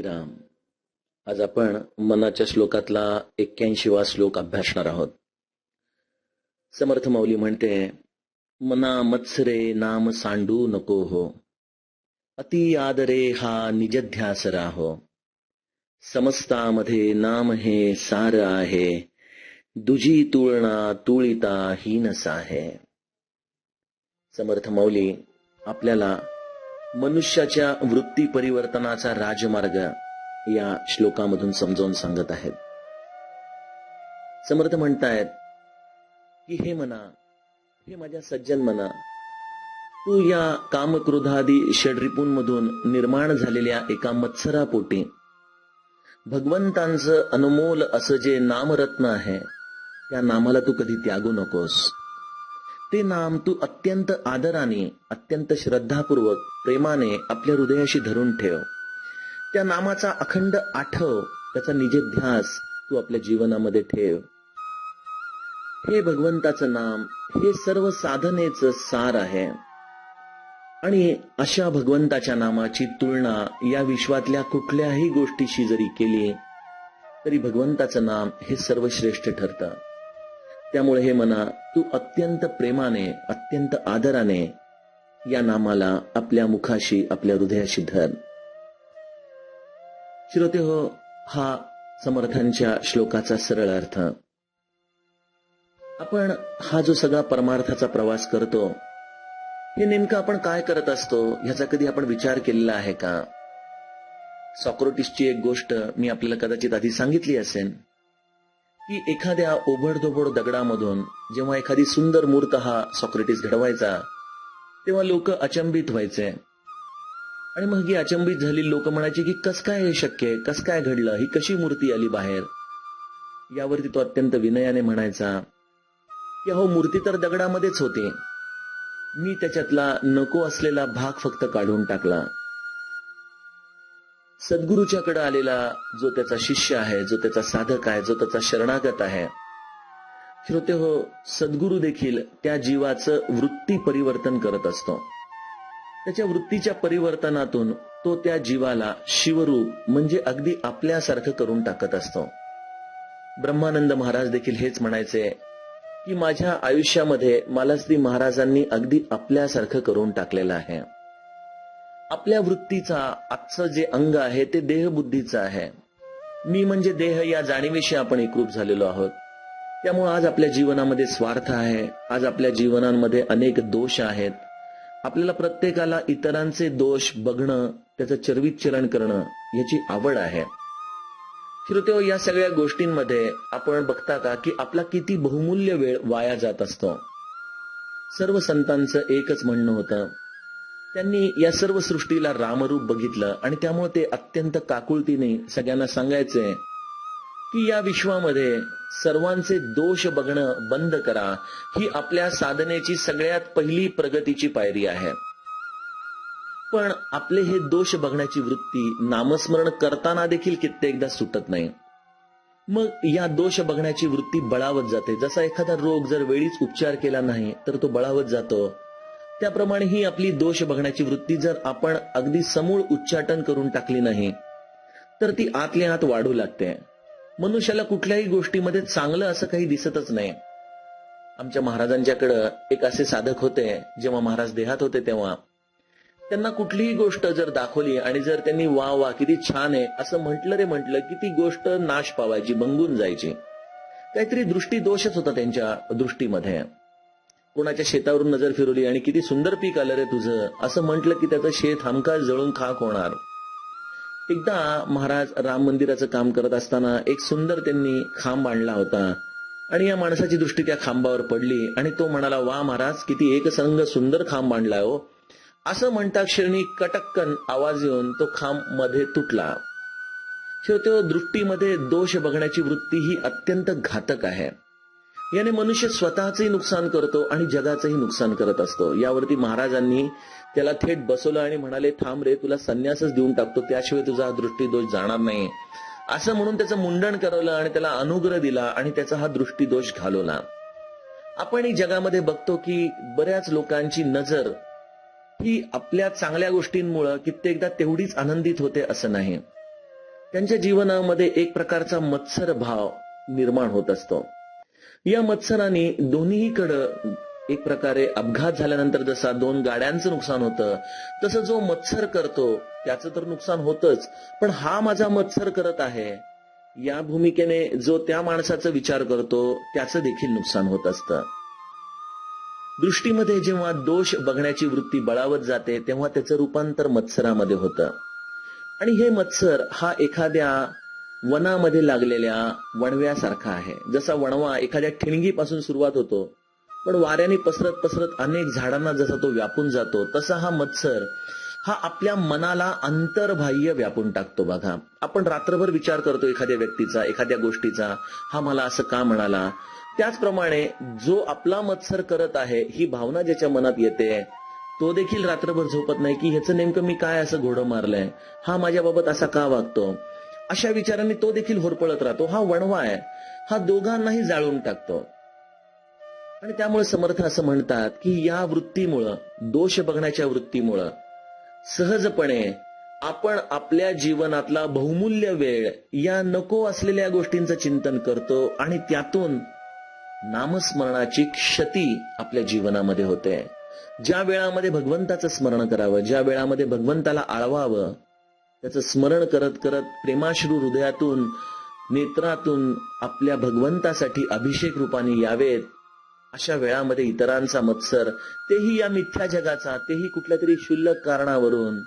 श्रीराम. आज आपण मनाच्या श्लोकातला एक्क्याऐंशीवा श्लोक अभ्यासणार आहोत. समर्थ माऊली म्हणते मना मत्सरे नाम सांडू नको हो. अति आदरे हा निजध्यास राहो. समस्तामध्ये नाम हे सार आहे. दुजी तुळना तुळिता हीनस आहे. समर्थ माऊली आपल्याला मनुष्याच्या वृत्ती परिवर्तनाचा राजमार्ग या श्लोकामधून समजावून सांगत आहेत. समर्थ म्हणतायत की हे म्हणा हे माझ्या सज्जन म्हणा तू या कामक्रोधादी षडरिपूंमधून निर्माण झालेल्या एका मत्सरापोटी भगवंतांचं अनमोल असं जे नामरत्न आहे त्या नामाला तू कधी त्यागू नकोस. ते नाम तू अत्यंत आदराने अत्यंत श्रद्धापूर्वक प्रेमाने आपल्या हृदयाशी धरून ठेव. त्या नामाचा अखंड आठव त्याचा निजध्यास तू आपल्या जीवनामध्ये ठेव. हे भगवंताचं नाम हे सर्व साधनेच सार आहे. आणि अशा भगवंताच्या नामाची तुलना या विश्वातल्या कुठल्याही गोष्टीशी जरी केली तरी भगवंताचं नाम हे सर्वश्रेष्ठ ठरतं. त्यामुळे हे मना तू अत्यंत प्रेमाने अत्यंत आदराने या नामाला आपल्या मुखाशी आपल्या हृदयाशी धर. श्रोते हो हा समर्थांच्या श्लोकाचा सरळ अर्थ. आपण हा जो सगळा परमार्थाचा प्रवास करतो हे नेमकं आपण काय करत असतो ह्याचा कधी आपण विचार केलेला आहे का? सॉक्रोटिसची एक गोष्ट मी आपल्याला कदाचित आधी सांगितली असेल की एखाद्या ओबडधोबड दगडामधून जेव्हा एखादी सुंदर मूर्त हा सॉक्रेटिस घडवायचा तेव्हा लोक अचंबित व्हायचे. आणि मग ही अचंबित झाली लोक म्हणायची की कस काय हे शक्य आहे? कस काय घडलं? ही कशी मूर्ती आली बाहेर? यावरती तो अत्यंत विनयाने म्हणायचा की अहो मूर्ती तर दगडामध्येच होते. मी त्याच्यातला नको असलेला भाग फक्त काढून टाकला. सद्गुरूच्याकडे आलेला जो त्याचा शिष्य आहे जो त्याचा साधक आहे जो त्याचा शरणागत आहे श्रोते हो सद्गुरू देखील त्या जीवाचं वृत्ती परिवर्तन करत असतो. त्याच्या वृत्तीच्या परिवर्तनातून तो त्या जीवाला शिवरूप म्हणजे अगदी आपल्यासारखं करून टाकत असतो. ब्रह्मानंद महाराज देखील हेच म्हणायचे की माझ्या आयुष्यामध्ये मालस्ती महाराजांनी अगदी आपल्यासारखं करून टाकलेलं आहे. आपल्या वृत्तीचा आजचं जे अंग आहे ते देहबुद्धीचं आहे. मी म्हणजे देह या जाणीवेशी आपण एकरूप झालेलो आहोत. त्यामुळे आज आपल्या जीवनामध्ये स्वार्थ आहे. आज आपल्या जीवनांमध्ये अनेक दोष आहेत. आपल्याला प्रत्येकाला इतरांचे दोष बघणं त्याचं चरवितचरण करणं याची आवड आहे. श्रोते या सगळ्या गोष्टींमध्ये आपण बघता का की आपला किती बहुमूल्य वेळ वाया जात असतो? सर्व संतांचं एकच म्हणणं होतं त्यांनी या सर्व सृष्टीला रामरूप बघितलं आणि त्यामुळे ते अत्यंत काकुळतीने सगळ्यांना सांगायचे की या विश्वामध्ये सर्वांचे दोष बघणं बंद करा. ही आपल्या साधनेची सगळ्यात पहिली प्रगतीची पायरी आहे. पण आपले हे दोष बघण्याची वृत्ती नामस्मरण करताना देखील कित्येकदा सुटत नाही. मग या दोष बघण्याची वृत्ती बळावत जाते. जसा एखादा रोग जर वेळीच उपचार केला नाही तर तो बळावत जातो. त्याप्रमाणे ही आपली दोष बघण्याची वृत्ती जर आपण अगदी समूळ उच्चाटन करून टाकली नाही तर ती आतल्या आत वाढू लागते. मनुष्याला कुठल्याही गोष्टीमध्ये चांगलं असं काही दिसतच नाही. आमच्या महाराजांच्याकडं एक असे साधक होते जेव्हा महाराज देहात होते तेव्हा. त्यांना कुठलीही गोष्ट जर दाखवली आणि जर त्यांनी वा वा किती छान आहे असं म्हटलं रे म्हटलं की ती गोष्ट नाश पावायची भंगून जायची. काहीतरी दृष्टी दोषच होता त्यांच्या दृष्टीमध्ये. कोणाच्या शेतावरून नजर फिरवली आणि किती सुंदर पीक आलं रे तुझं? असं म्हटलं की त्याचं शेत हमखास जळून खाक होणार. एकदा महाराज राम मंदिराचं काम करत असताना एक सुंदर त्यांनी खांब आणला होता. आणि या माणसाची दृष्टी त्या खांबावर पडली आणि तो म्हणाला वा महाराज किती एकसंग सुंदर खांब आणलाय हो. असं म्हणता क्षणी कटक्कन आवाज येऊन तो खांबमध्ये तुटला. शेवटी दृष्टीमध्ये दोष बघण्याची वृत्ती ही अत्यंत घातक आहे. याने मनुष्य स्वतःचंही नुकसान करतो आणि जगाचंही नुकसान करत असतो. यावरती महाराजांनी त्याला थेट बसवलं आणि म्हणाले थांब रे तुला संन्यासच देऊन टाकतो त्याशिवाय तुझा हा दृष्टीदोष जाणार नाही. असं म्हणून त्याचं मुंडन करवलं आणि त्याला अनुग्रह दिला आणि त्याचा हा दृष्टीदोष घालवला. आपण जगामध्ये बघतो की बऱ्याच लोकांची नजर ही आपल्या चांगल्या गोष्टींमुळं कित्येकदा तेवढीच आनंदित होते असं नाही. त्यांच्या जीवनामध्ये एक प्रकारचा मत्सर भाव निर्माण होत असतो. या मत्सराने दोन्हीकडं एक प्रकारे अपघात झाल्यानंतर जसा दोन गाड्यांचं नुकसान होतं तसं जो मत्सर करतो त्याचं तर नुकसान होतच. पण हा माझा मत्सर करत आहे या भूमिकेने जो त्या माणसाचा विचार करतो त्याचं देखील नुकसान होत असतं. दृष्टीमध्ये जेव्हा दोष बघण्याची वृत्ती बळावत जाते तेव्हा त्याचं रूपांतर मत्सरामध्ये होतं. आणि हे मत्सर हा एखाद्या वनामध्ये लागलेल्या वणव्यासारखा आहे. जसा वणवा एखाद्या ठिणगीपासून सुरुवात होतो पण वाऱ्याने पसरत पसरत अनेक झाडांना जसा तो व्यापून जातो तसा हा मत्सर हा आपल्या मनाला अंतर्बाह्य व्यापून टाकतो बघा. आपण रात्रभर विचार करतो एखाद्या व्यक्तीचा एखाद्या गोष्टीचा हा मला असं का म्हणाला? त्याचप्रमाणे जो आपला मत्सर करत आहे ही भावना ज्याच्या मनात येते तो देखील रात्रभर झोपत नाही की ह्याचं नेमकं मी काय असं घोडं मारलंय? हा माझ्याबाबत असा का वागतो? अशा विचारांनी तो देखील होरपळत राहतो. हा वणवा आहे. हा दोघांनाही जाळून टाकतो. आणि त्यामुळे समर्थ असं म्हणतात की या वृत्तीमुळं दोष बघण्याच्या वृत्तीमुळं सहजपणे आपण आपल्या जीवनातला बहुमूल्य वेळ या नको असलेल्या गोष्टींचं चिंतन करतो आणि त्यातून नामस्मरणाची क्षती आपल्या जीवनामध्ये होते. ज्या वेळामध्ये भगवंताचं स्मरण करावं ज्या वेळामध्ये भगवंताला आळवावं त्याचं स्मरण करत करत प्रेमाश्रू हृदयातून नेत्रातून आपल्या भगवंतासाठी अभिषेक रूपाने यावेत. अशा वेळामध्ये इतरांचा मत्सर तेही या मिथ्या जगाचा तेही कुठल्या तरी क्षुल्लक कारणावरून.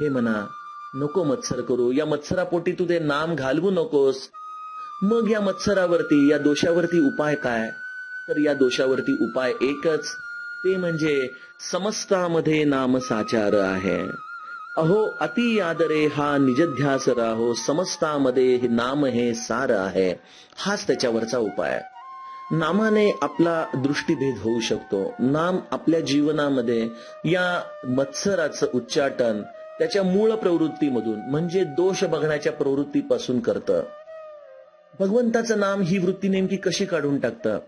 हे म्हणा नको मत्सर करू. या मत्सरापोटी तू ते नाम घालवू नकोस. मग या मत्सरावरती या दोषावरती उपाय काय? तर या दोषावरती उपाय एकच. ते म्हणजे समस्तामध्ये नाम साचार आहे. अहो अति आदरे हा निजध्यास राहो समस्तामध्ये हे नाम हे सार आहे. हाच त्याच्यावरचा उपाय. नामाने आपला दृष्टीभेद होऊ शकतो. नाम आपल्या जीवनामध्ये या मत्सराचं उच्चाटन त्याच्या मूळ प्रवृत्तीमधून म्हणजे दोष बघण्याच्या प्रवृत्तीपासून करतं. भगवंताचं नाम ही वृत्ती नेमकी कशी काढून टाकतं?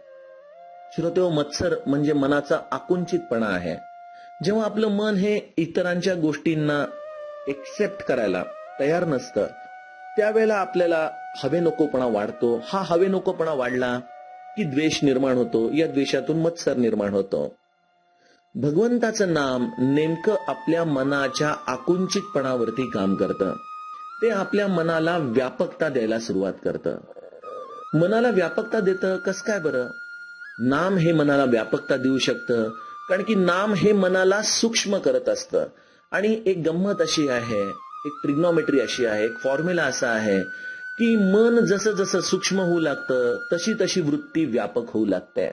श्रोतेव मत्सर म्हणजे मनाचा आकुंचितपणा आहे. जेव्हा आपलं मन हे इतरांच्या गोष्टींना एक्सेप्ट करायला तयार नसतं त्यावेळेला आपल्याला हवे नकोपणा वाढतो. हा हवे नकोपणा वाढला की द्वेष निर्माण होतो. या द्वेषातून मत्सर निर्माण होतो. भगवंताचं नाम नेमकं आपल्या मनाच्या आकुंचितपणावरती काम करतं. ते आपल्या मनाला व्यापकता द्यायला सुरुवात करतं. मनाला व्यापकता देतं कस काय बरं? नाम हे मनाला व्यापकता देऊ शकतं. कारण की नाम हे मनाला सूक्ष्म करत असतं. आणि एक गंमत अशी आहे एक ट्रिग्नॉमेट्री अशी आहे एक फॉर्म्युला असा आहे की मन जसं जसं सूक्ष्म होऊ लागतं तशी तशी वृत्ती व्यापक होऊ लागते.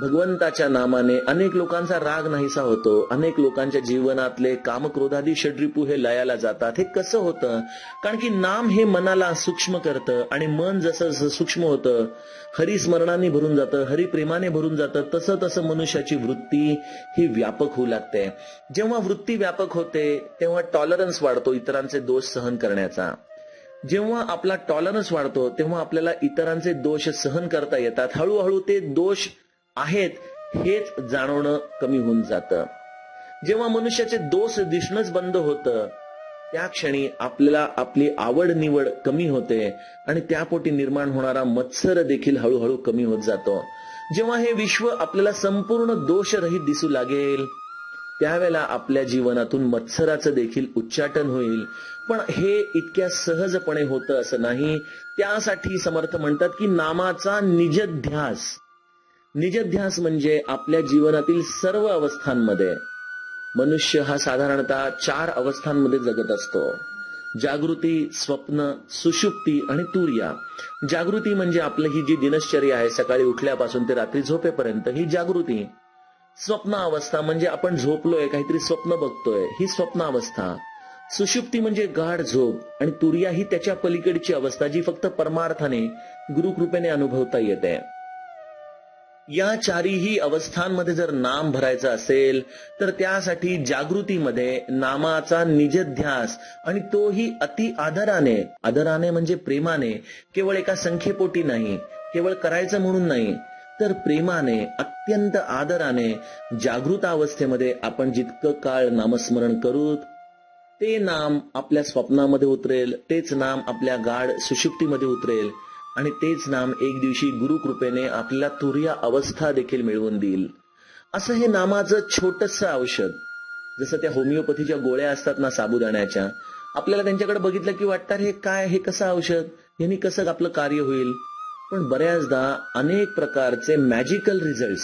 भगवंताच्या नामाने अनेक लोकांचा राग नाहीसा होतो. अनेक लोकांच्या जीवनातले कामक्रोधादी षड्रिपू हे लयाला जातात. हे कसं होतं? कारण की नाम हे मनाला सूक्ष्म करतं आणि मन जसं जसं सूक्ष्म होतं हरिस्मरणाने भरून जातं हरिप्रेमाने भरून जातं तसं तसं मनुष्याची वृत्ती ही व्यापक होऊ लागते. जेव्हा वृत्ती व्यापक होते तेव्हा टॉलरन्स वाढतो इतरांचे दोष सहन करण्याचा. जेव्हा आपला टॉलरन्स वाढतो तेव्हा आपल्याला इतरांचे दोष सहन करता येतात. हळूहळू ते दोष आहेत हेच जाणवणं कमी होऊन जातं. जेव्हा मनुष्याचे दोष दिसणंच बंद होतं त्या क्षणी आपल्याला आपली आवड निवड कमी होते आणि त्यापोटी निर्माण होणारा मत्सर देखील हळूहळू कमी होत जातो. जेव्हा हे विश्व आपल्याला संपूर्ण दोषरहित दिसू लागेल त्यावेळेला आपल्या जीवनातून मत्सराचं देखील उच्चाटन होईल. पण हे इतक्या सहजपणे होतं असं नाही त्यासाठी समर्थ म्हणतात की नामाचा निजध्यास निजध्यास म्हणजे आपल्या जीवनातील सर्व अवस्थांमध्ये. मनुष्य हा साधारणतः चार अवस्थांमध्ये जगत असतो. जागृती स्वप्न सुषुप्ती आणि तुर्या. जागृती म्हणजे आपलं ही जी दिनश्चर्या आहे सकाळी उठल्यापासून ते रात्री झोपेपर्यंत ही जागृती. स्वप्न अवस्था म्हणजे आपण झोपलोय काहीतरी स्वप्न बघतोय ही स्वप्न अवस्था. सुषुप्ती म्हणजे गाढ झोप आणि तुर्या ही त्याच्या पलीकडची अवस्था जी फक्त परमार्थाने गुरुकृपेने अनुभवता येते. या चारीही अवस्थांमध्ये जर नाम भरायचं असेल तर त्यासाठी जागृतीमध्ये नामाचा निजध्यास आणि तोही अति आदराने. आदराने म्हणजे प्रेमाने. केवळ एका संख्येपोटी नाही केवळ करायचं म्हणून नाही तर प्रेमाने अत्यंत आदराने जागृत अवस्थेमध्ये आपण जितकं काळ नामस्मरण करू ते नाम आपल्या स्वप्नामध्ये उतरेल तेच नाम आपल्या गाढ सुशुक्तीमध्ये उतरेल. आणि तेच नाम एक दिवशी गुरुकृपेने आपल्याला तुर्या अवस्था देखील मिळवून देईल. असं हे नामाचं छोटस औषध. जसं त्या होमिओपॅथीच्या गोळ्या असतात ना साबुदाण्याच्या आपल्याला त्यांच्याकडे बघितलं की वाटतं हे काय हे कसं औषध? यांनी कसं आपलं कार्य होईल? पण बऱ्याचदा अनेक प्रकारचे मॅजिकल रिझल्ट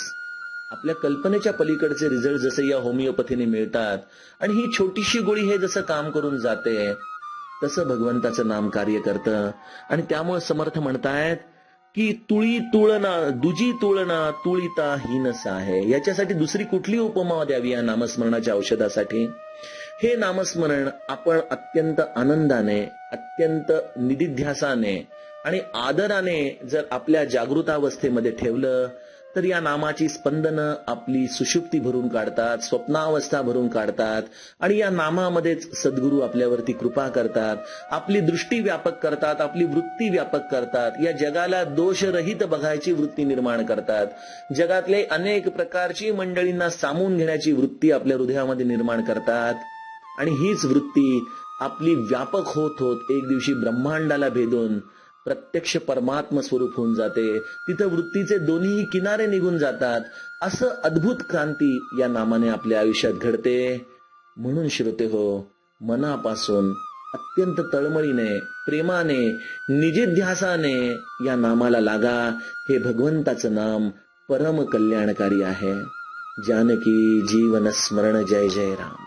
आपल्या कल्पनेच्या पलीकडचे रिझल्ट जसे या होमिओपॅथीने मिळतात आणि ही छोटीशी गोळी हे जसं काम करून जाते तसं भगवंताचं नाम कार्य करतं. आणि त्यामुळे समर्थ म्हणतायत की तुळी तुळना दुजी तुळना तुळिता हीनस आहे याच्यासाठी दुसरी कुठली उपमा द्यावी या नामस्मरणाच्या औषधासाठी? हे नामस्मरण आपण अत्यंत आनंदाने अत्यंत निधिध्यासाने आणि आदराने जर आपल्या जागृतावस्थेमध्ये ठेवलं तर या नामाची स्पंदनं आपली सुषुप्ती भरून काढतात स्वप्नावस्था भरून काढतात आणि या नामामध्येच सद्गुरू आपल्यावरती कृपा करतात आपली दृष्टी व्यापक करतात आपली वृत्ती व्यापक करतात या जगाला दोषरहित बघायची वृत्ती निर्माण करतात. जगातले अनेक प्रकारची मंडळींना सामून घेण्याची वृत्ती आपल्या हृदयामध्ये निर्माण करतात आणि हीच वृत्ती आपली व्यापक होत होत एक दिवशी ब्रह्मांडाला भेदून प्रत्यक्ष परमात्म स्वरूप होऊन जाते. तिथं वृत्तीचे दोन्ही किनारे निघून जातात. असं अद्भुत क्रांती या नामाने आपल्या आयुष्यात घडते. म्हणून श्रोते हो मनापासून अत्यंत तळमळीने प्रेमाने निजिध्यासाने या नामाला लागा. हे भगवंताचं नाम परम कल्याणकारी आहे. जानकी जीवन स्मरण जय जय राम.